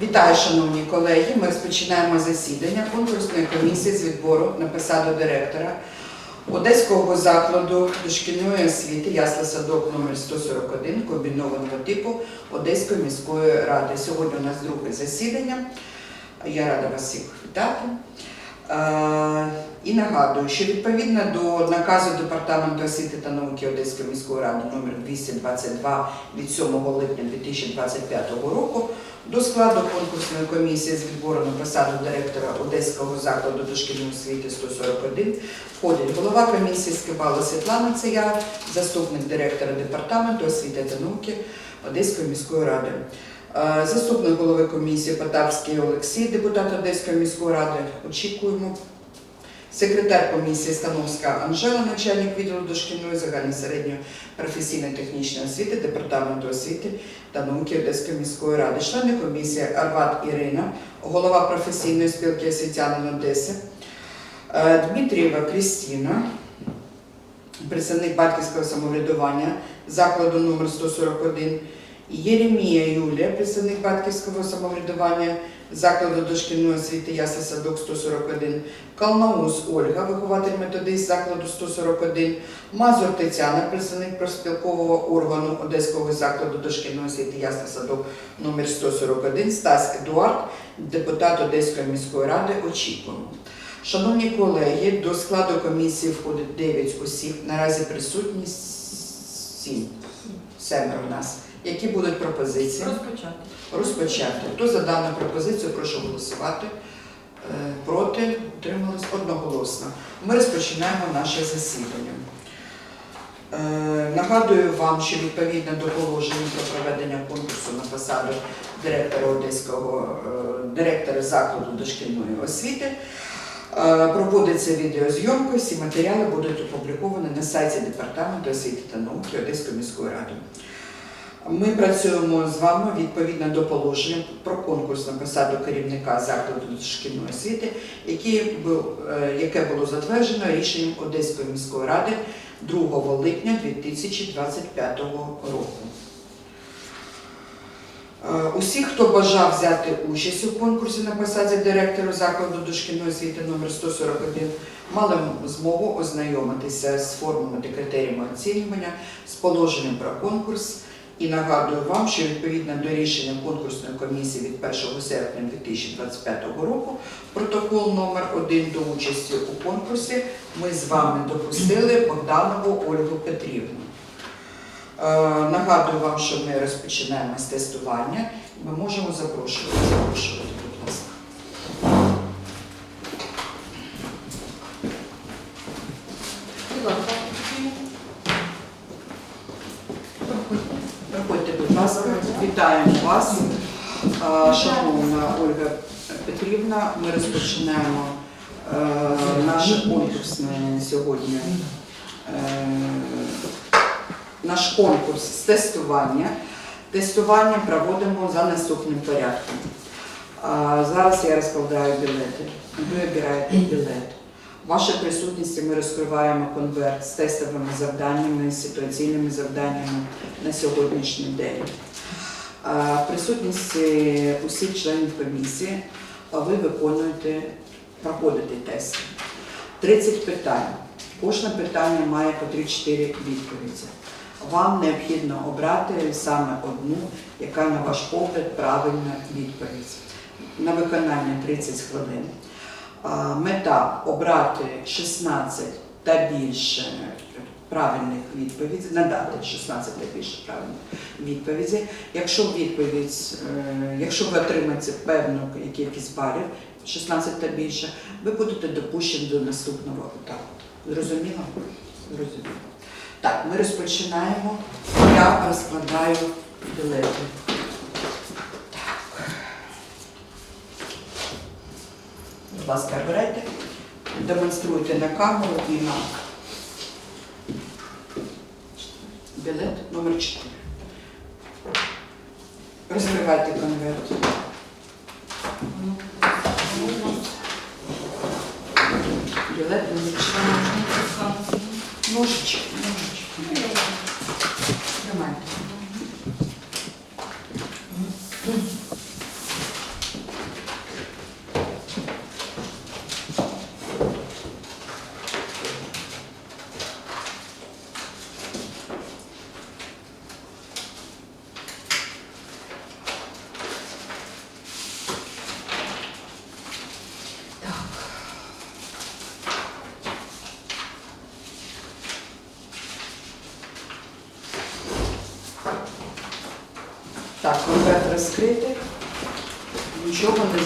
Вітаю, шановні колеги. Ми розпочинаємо засідання конкурсної комісії з відбору на посаду директора Одеського закладу дошкільної освіти Ясла Садок номер 141 комбінованого типу Одеської міської ради. Сьогодні у нас друге засідання. Я рада вас всіх вітати. І нагадую, що відповідно до наказу Департаменту освіти та науки Одеської міської ради номер 222 від 7 липня 2025 року до складу конкурсної комісії з відбору на посаду директора Одеського закладу дошкільної освіти 141 входять голова комісії Скибала Світлана Цея, заступник директора департаменту освіти та науки Одеської міської ради. Е, Заступник голови комісії Потапський Олексій, депутат Одеської міської ради. Очікуємо. Секретар комісії Становська Анжела, начальник відділу дошкільної загальної середньої професійної технічної освіти Департаменту освіти та науки Одеської міської ради. Члени комісії Арват Ірина, голова професійної спілки освітянин Одеси, Е, Дмитрієва Крістіна, представник батьківського самоврядування закладу номер 141, Єремія Юлія, представник батьківського самоврядування закладу дошкільної освіти Ясла Садок 141, Калнаус Ольга, вихователь методист закладу 141, Мазур Тетяна, представник профспілкового органу Одеського закладу дошкільної освіти Ясла Садок номер 141, Стас Едуард, депутат Одеської міської ради. Очікуємо. Шановні колеги, до складу комісії входить 9 осіб. Наразі присутні 7. Семеро у нас. Які будуть пропозиції? Розпочати. Розпочати. Хто за дану пропозицію, прошу голосувати. Е, Проти, утримались одноголосно. Ми розпочинаємо наше засідання. Е, Нагадую вам, що відповідно до положення про проведення конкурсу на посаду директора Одеського е, директора закладу дошкільної освіти проводиться відеозйомка. Всі матеріали будуть опубліковані на сайті Департаменту освіти та науки Одеської міської ради. Ми працюємо з вами відповідно до положення про конкурс на посаду керівника закладу дошкільної освіти, е, яке було затверджено рішенням Одеської міської ради 2 липня 2025 року. Е, Усі, хто бажав взяти участь у конкурсі на посаді директора закладу дошкільної освіти номер 141, мали змогу ознайомитися з формами та критеріями оцінювання, з положенням про конкурс. І нагадую вам, що відповідно до рішення конкурсної комісії від 1 серпня 2025 року, протокол номер 1 до участі у конкурсі, ми з вами допустили Богданову Ольгу Петрівну. Е, Нагадую вам, що ми розпочинаємо з тестування. Ми можемо запрошувати. Запрошувати, будь ласка. Будь ласка. Проходьте, будь ласка, вітаємо вас. Е, Шановна Ольга Петрівна, ми розпочинаємо е, наше конкурсне сьогодні. е, Наш конкурс з тестування. Тестування проводимо за наступним порядком. Зараз я розкладаю білети. Ви обираєте білет. В вашій присутності ми розкриваємо конверт з тестовими завданнями, ситуаційними завданнями на сьогоднішній день. Присутності усіх членів комісії ви виконуєте, проходите тест. 30 питань. Кожне питання має по 3-4 відповіді. Вам необхідно обрати саме одну, яка, на ваш погляд, правильна відповідь. На виконання 30 хвилин. Мета обрати 16 та більше правильних відповідей, надати 16 та більше правильних відповідей. Якщо відповідь, е, якщо ви отримаєте певну кількість балів, 16 та більше, ви будете допущені до наступного етапу. Зрозуміло? Зрозуміло. Так, ми розпочинаємо. Я розкладаю білети. Будь ласка, берете, демонструйте на камеру і на білет номер 4. Розкривайте конверт. Білет номер 4. Ножички, ножички. Конверт розкрити, нічого не.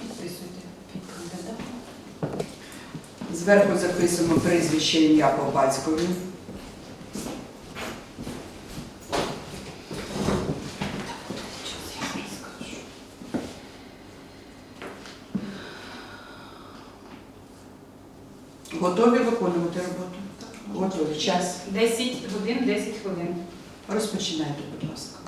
Підписуйте, Зверху записуємо прізвище ім'я по батькові. Готові виконувати роботу? Готові. Час. 10 годин, 10 хвилин. Розпочинайте, будь ласка.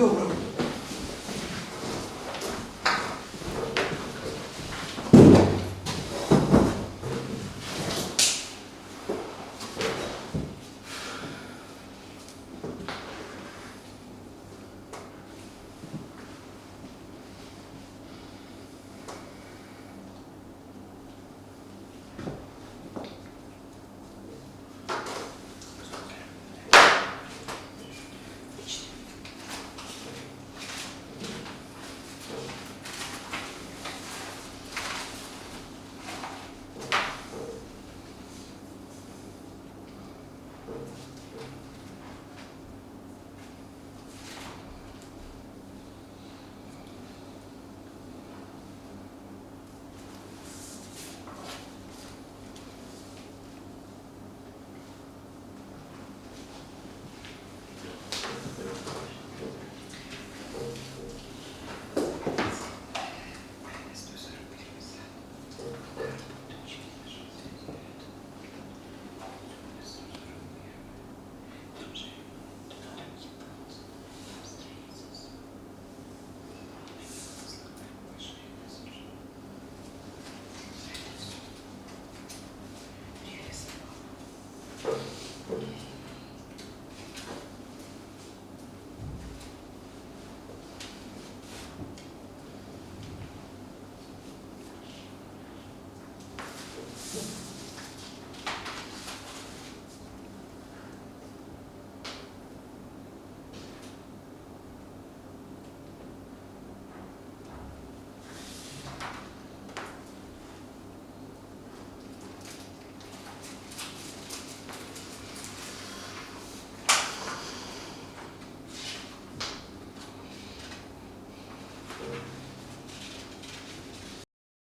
Добре.